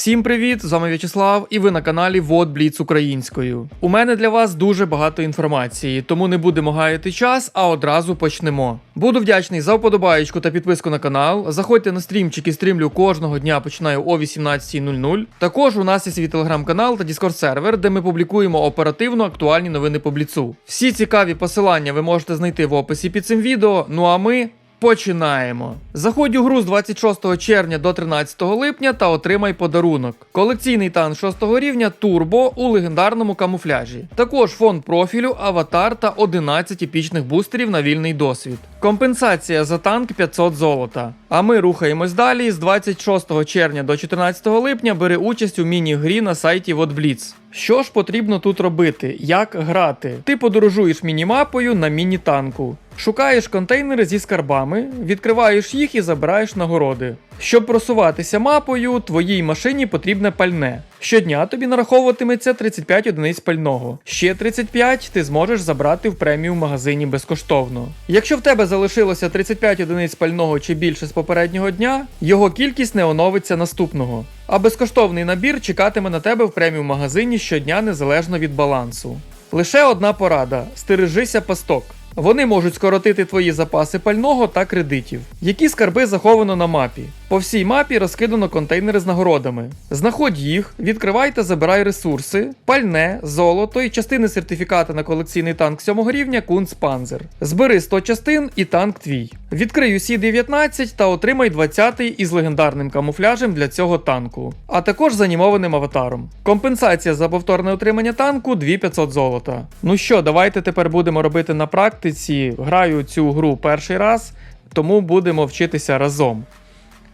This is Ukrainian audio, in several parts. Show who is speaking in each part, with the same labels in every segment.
Speaker 1: Всім привіт! З вами В'ячеслав, і ви на каналі Вот Бліц Українською. У мене для вас дуже багато інформації, тому не будемо гаяти час, а одразу почнемо. Буду вдячний за вподобаєчку та підписку на канал. Заходьте на стрімчики, стрімлю кожного дня починаю о 18.00. Також у нас є свій телеграм-канал та Discord сервер, де ми публікуємо оперативно актуальні новини по бліцу. Всі цікаві посилання ви можете знайти в описі під цим відео. Ну а ми. Починаємо. Заходь у гру з 26 червня до 13 липня та отримай подарунок. Колекційний танк 6 рівня Турбо у легендарному камуфляжі. Також фон профілю, аватар та 11 епічних бустерів на вільний досвід. Компенсація за танк 500 золота. А ми рухаємось далі. З 26 червня до 14 липня бери участь у міні-грі на сайті WhatBlitz. Що ж потрібно тут робити? Як грати? Ти подорожуєш мінімапою на міні-танку. Шукаєш контейнери зі скарбами, відкриваєш їх і забираєш нагороди. Щоб просуватися мапою, твоїй машині потрібне пальне. Щодня тобі нараховуватиметься 35 одиниць пального. Ще 35 ти зможеш забрати в преміум магазині безкоштовно. Якщо в тебе залишилося 35 одиниць пального чи більше з попереднього дня, його кількість не оновиться наступного. А безкоштовний набір чекатиме на тебе в преміум магазині щодня незалежно від балансу. Лише одна порада: стережися пасток. Вони можуть скоротити твої запаси пального та кредитів. Які скарби заховано на мапі? По всій мапі розкидано контейнери з нагородами. Знаходь їх, відкривай та забирай ресурси, пальне, золото і частини сертифіката на колекційний танк 7 рівня Кунц Панзер. Збери 100 частин і танк твій. Відкрий усі 19 та отримай 20-й із легендарним камуфляжем для цього танку, а також з анімованим аватаром. Компенсація за повторне отримання танку 2500 золота. Ну що, давайте тепер будемо робити на практиці. Граю цю гру перший раз, тому будемо вчитися разом.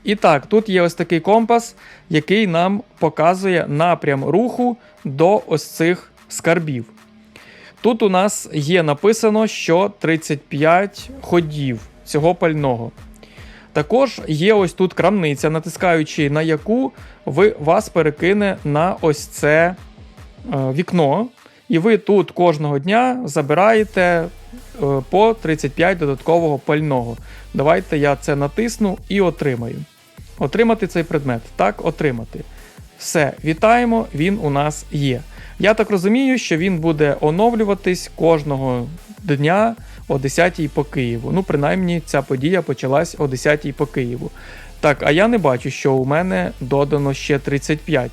Speaker 1: І так, тут є ось такий компас, який нам показує напрям руху до ось цих скарбів. Тут у нас є написано, що 35 ходів цього пального. Також є ось тут крамниця, натискаючи на яку ви вас перекине на ось це е, вікно. І ви тут кожного дня забираєте е, по 35 додаткового пального. Давайте я це натисну і отримаю. Отримати цей предмет. Так, отримати. Все, вітаємо, він у нас є. Я так розумію, що він буде оновлюватись кожного дня о 10 по Києву. Ну, принаймні, ця подія почалась о 10 по Києву. Так, а я не бачу, що у мене додано ще 35.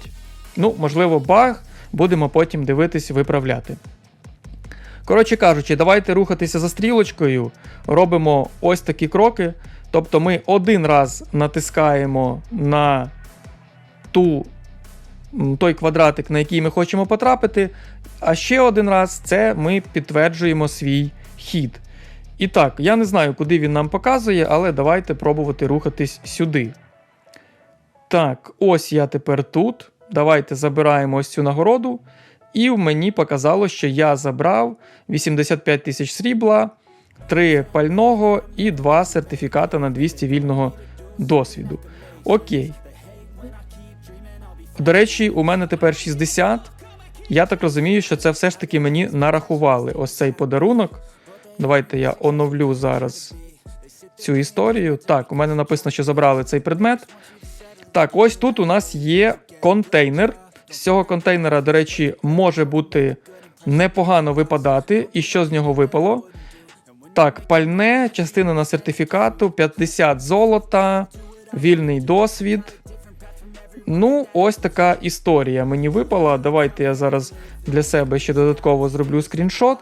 Speaker 1: Ну, можливо, баг, будемо потім дивитись, виправляти. Коротше кажучи, давайте рухатися за стрілочкою. Робимо ось такі кроки. Тобто ми один раз натискаємо на ту, той квадратик, на який ми хочемо потрапити, а ще один раз це ми підтверджуємо свій хід. І так, я не знаю, куди він нам показує, але давайте пробувати рухатись сюди. Так, ось я тепер тут. Давайте забираємо ось цю нагороду. І мені показало, що я забрав 85 тисяч срібла, 3 пального і 2 сертифіката на 200 вільного досвіду. Окей. До речі, у мене тепер 60. Я так розумію, що це все ж таки мені нарахували ось цей подарунок. Давайте я оновлю зараз цю історію. Так, у мене написано, що забрали цей предмет. Так, ось тут у нас є контейнер. З цього контейнера, до речі, може бути непогано випадати. І що з нього випало? Так, пальне, частина на сертифікату, 50 золота, вільний досвід. Ну, ось така історія мені випала. Давайте я зараз для себе ще додатково зроблю скріншот.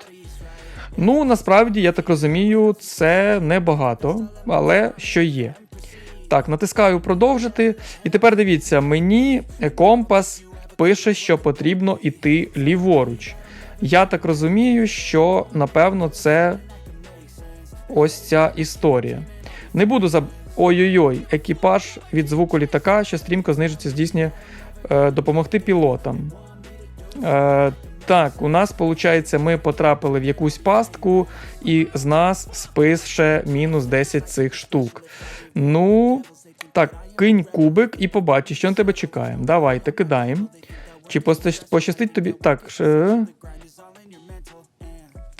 Speaker 1: Ну, насправді, я так розумію, це небагато, але що є. Так, натискаю продовжити. І тепер дивіться, мені компас пише, що потрібно йти ліворуч. Я так розумію, що напевно це ось ця історія. Не буду за. Ой-ой-ой, екіпаж від звуку літака, що стрімко знижиться, здійснює е, допомогти пілотам. Е, так, у нас, виходить, ми потрапили в якусь пастку, і з нас спише мінус 10 цих штук. Ну, так, кинь кубик і побачиш, що на тебе чекає. Давайте, кидаємо. Чи пощастить тобі. Так. Ще...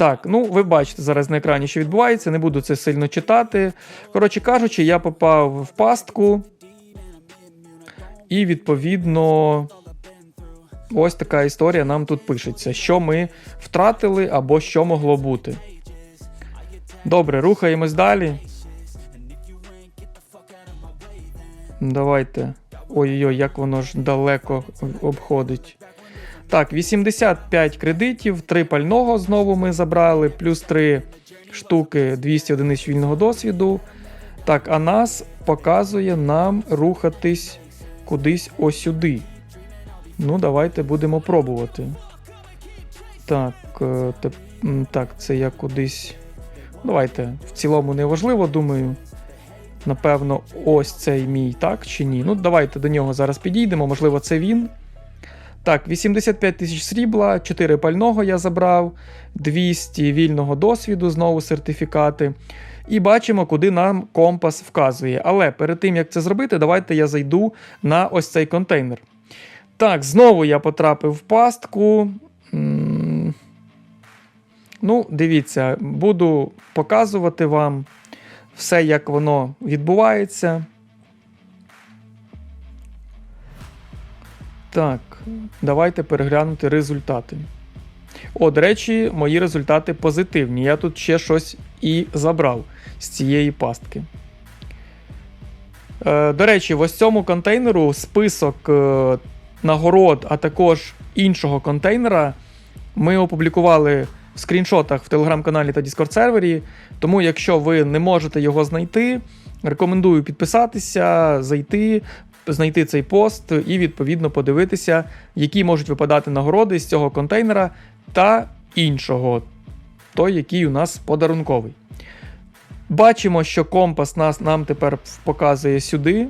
Speaker 1: Так, ну ви бачите зараз на екрані, що відбувається, не буду це сильно читати. Коротше кажучи, я попав в пастку. І відповідно. Ось така історія нам тут пишеться, що ми втратили або що могло бути. Добре, рухаємось далі. Давайте. Ой-ой, як воно ж далеко обходить. Так, 85 кредитів, 3 пального знову ми забрали, плюс 3 штуки 200 одиниць вільного досвіду. Так, а нас показує нам рухатись кудись ось сюди. Ну, давайте будемо пробувати. Так, е, теп- так, це я кудись. Давайте, в цілому не важливо, думаю. Напевно, ось цей мій, так чи ні? Ну, давайте до нього зараз підійдемо, можливо, це він. Так, 85 тисяч срібла, 4 пального я забрав, 200 вільного досвіду, знову сертифікати. І бачимо, куди нам компас вказує. Але перед тим, як це зробити, давайте я зайду на ось цей контейнер. Так, знову я потрапив в пастку. Ну, дивіться, буду показувати вам все, як воно відбувається. Так, давайте переглянути результати. О, до речі, мої результати позитивні. Я тут ще щось і забрав з цієї пастки. Е, до речі, в ось цьому контейнеру список е, нагород, а також іншого контейнера ми опублікували в скріншотах в телеграм-каналі та Discord сервері. Тому, якщо ви не можете його знайти, рекомендую підписатися, зайти, знайти цей пост і відповідно подивитися, які можуть випадати нагороди з цього контейнера та іншого, той, який у нас подарунковий. Бачимо, що компас нас, нам тепер показує сюди.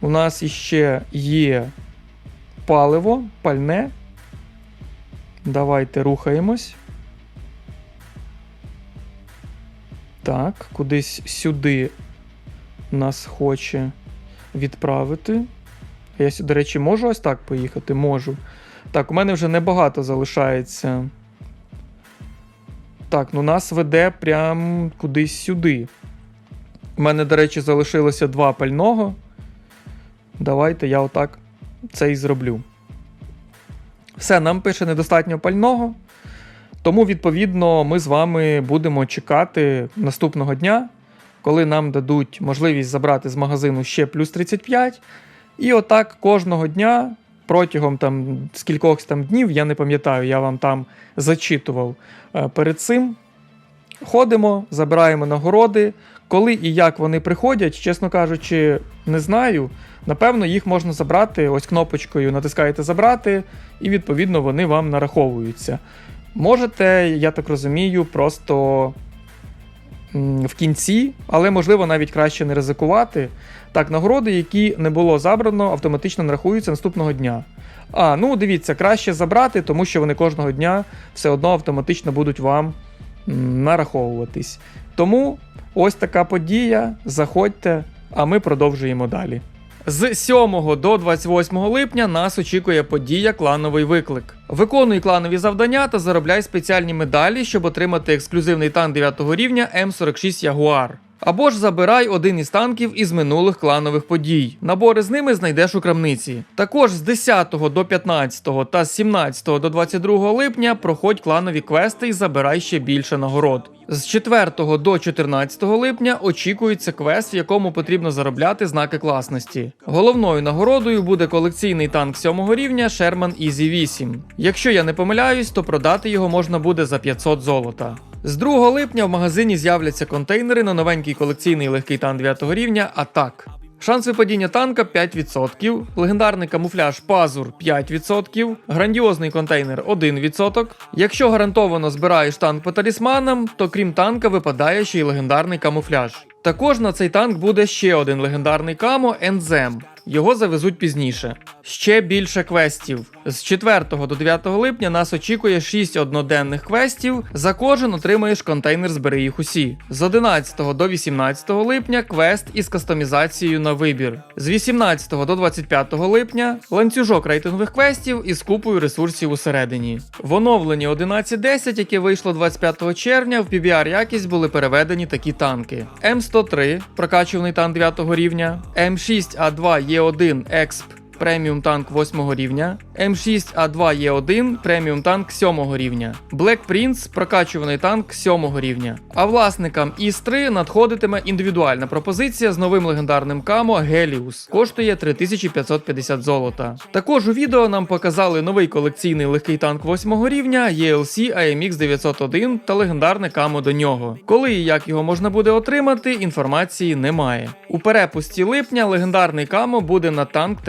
Speaker 1: У нас іще є паливо, пальне. Давайте рухаємось. Так, кудись сюди нас хоче відправити. Я, до речі, можу ось так поїхати? Можу. Так, у мене вже небагато залишається. Так, ну нас веде прям кудись сюди. У мене, до речі, залишилося два пального. Давайте я отак це і зроблю. Все, нам пише недостатньо пального. Тому, відповідно, ми з вами будемо чекати наступного дня, коли нам дадуть можливість забрати з магазину ще плюс 35. І отак кожного дня протягом там скількох там днів, я не пам'ятаю, я вам там зачитував е, перед цим. Ходимо, забираємо нагороди. Коли і як вони приходять, чесно кажучи, не знаю. Напевно, їх можна забрати ось кнопочкою натискаєте забрати, і відповідно вони вам нараховуються. Можете, я так розумію, просто в кінці, але можливо навіть краще не ризикувати. Так, нагороди, які не було забрано, автоматично нарахуються наступного дня. А, ну дивіться, краще забрати, тому що вони кожного дня все одно автоматично будуть вам нараховуватись. Тому ось така подія. Заходьте, а ми продовжуємо далі. З 7 до 28 липня нас очікує подія Клановий виклик. Виконуй кланові завдання та заробляй спеціальні медалі, щоб отримати ексклюзивний танк 9 рівня М46 Jaguar. Або ж забирай один із танків із минулих кланових подій. Набори з ними знайдеш у крамниці. Також з 10 до 15 та з 17 до 22 липня проходь кланові квести і забирай ще більше нагород. З 4 до 14 липня очікується квест, в якому потрібно заробляти знаки класності. Головною нагородою буде колекційний танк 7 рівня Sherman Easy 8. Якщо я не помиляюсь, то продати його можна буде за 500 золота. З 2 липня в магазині з'являться контейнери на новенький колекційний легкий танк 9 рівня Атак. Шанс випадіння танка 5%, легендарний камуфляж Пазур 5%, грандіозний контейнер 1%. Якщо гарантовано збираєш танк по талісманам, то крім танка випадає ще й легендарний камуфляж. Також на цей танк буде ще один легендарний камо Ензем. Його завезуть пізніше. Ще більше квестів. З 4 до 9 липня нас очікує 6 одноденних квестів. За кожен отримаєш контейнер Збери їх усі. З 11 до 18 липня квест із кастомізацією на вибір. З 18 до 25 липня ланцюжок рейтингових квестів із купою ресурсів усередині. В оновленні 11.10, яке вийшло 25 червня, в PBR якість були переведені такі танки: М103 прокачуваний танк 9 рівня, М6А2Е1 Exp преміум танк 8 рівня, М6А2Е1 преміум танк 7 рівня, Black Prince прокачуваний танк 7 рівня. А власникам ІС-3 надходитиме індивідуальна пропозиція з новим легендарним камо Геліус. Коштує 3550 золота. Також у відео нам показали новий колекційний легкий танк 8 рівня ELC AMX 901 та легендарне камо до нього. Коли і як його можна буде отримати, інформації немає. У перепусті липня легендарний камо буде на танк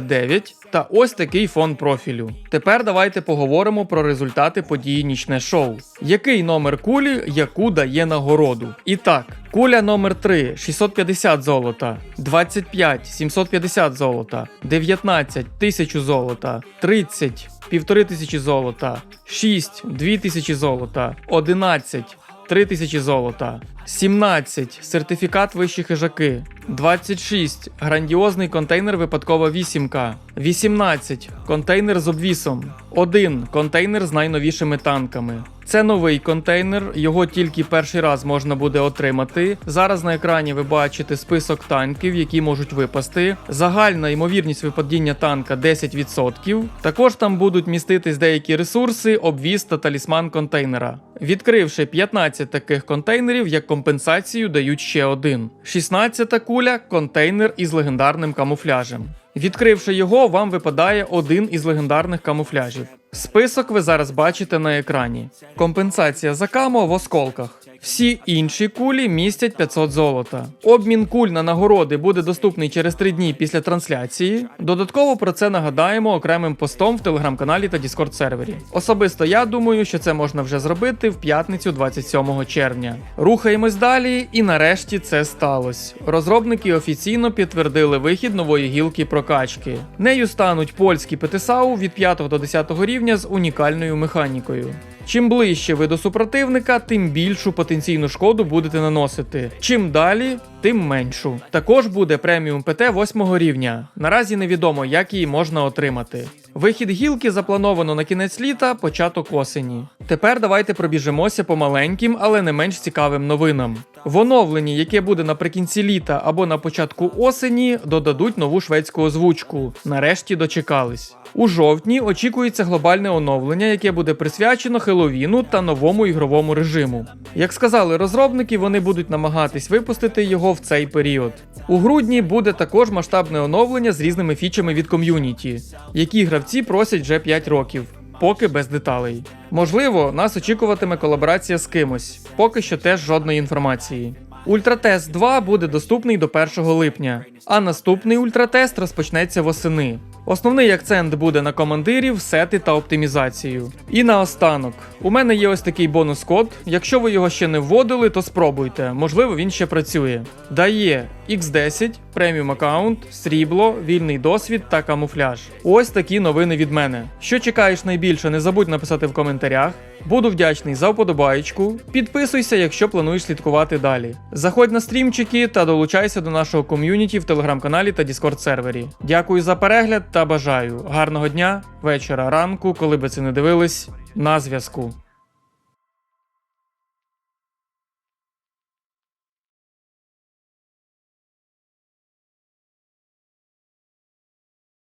Speaker 1: Т-69 та ось такий фон профілю. Тепер давайте поговоримо про результати події нічне шоу. Який номер кулі яку дає нагороду? І так, куля номер 3 650 золота, 25 750 золота, 19 1000 золота, 30 1500 золота, 6 2000 золота, 11 3000 золота, 17 сертифікат вищі хижаки, 26 грандіозний контейнер випадкова вісімка, 18 контейнер з обвісом, 1 контейнер з найновішими танками. Це новий контейнер, його тільки перший раз можна буде отримати. Зараз на екрані ви бачите список танків, які можуть випасти. Загальна ймовірність випадіння танка 10%. Також там будуть міститись деякі ресурси, обвіз та талісман контейнера. Відкривши 15 таких контейнерів, як компенсацію дають ще один. 16 куля контейнер із легендарним камуфляжем. Відкривши його, вам випадає один із легендарних камуфляжів. Список ви зараз бачите на екрані. Компенсація за камо в осколках. Всі інші кулі містять 500 золота. Обмін куль на нагороди буде доступний через 3 дні після трансляції. Додатково про це нагадаємо окремим постом в телеграм-каналі та Discord сервері. Особисто я думаю, що це можна вже зробити в п'ятницю 27 червня. Рухаємось далі, і нарешті це сталося. Розробники офіційно підтвердили вихід нової гілки прокачки. Нею стануть польські ПТСАУ від 5 до 10 рівня з унікальною механікою. Чим ближче ви до супротивника, тим більшу потенційну шкоду будете наносити. Чим далі, тим меншу. Також буде преміум ПТ 8 рівня. Наразі невідомо, як її можна отримати. Вихід гілки заплановано на кінець літа, початок осені. Тепер давайте пробіжимося по маленьким, але не менш цікавим новинам. В оновленні, яке буде наприкінці літа або на початку осені, додадуть нову шведську озвучку. Нарешті дочекались. У жовтні очікується глобальне оновлення, яке буде присвячено Хеловіну та новому ігровому режиму. Як сказали розробники, вони будуть намагатись випустити його в цей період. У грудні буде також масштабне оновлення з різними фічами від ком'юніті, які гравці просять вже 5 років. Поки без деталей. Можливо, нас очікуватиме колаборація з кимось, поки що теж жодної інформації. Ультратест 2 буде доступний до 1 липня, а наступний ультратест розпочнеться восени. Основний акцент буде на командирів, сети та оптимізацію. І наостанок, у мене є ось такий бонус-код. Якщо ви його ще не вводили, то спробуйте, можливо, він ще працює. Дає X10, преміум аккаунт, срібло, вільний досвід та камуфляж. Ось такі новини від мене. Що чекаєш найбільше, не забудь написати в коментарях. Буду вдячний за вподобаєчку. Підписуйся, якщо плануєш слідкувати далі. Заходь на стрімчики та долучайся до нашого ком'юніті в телеграм-каналі та Discord сервері. Дякую за перегляд та бажаю гарного дня, вечора, ранку, коли би це не дивились. На зв'язку.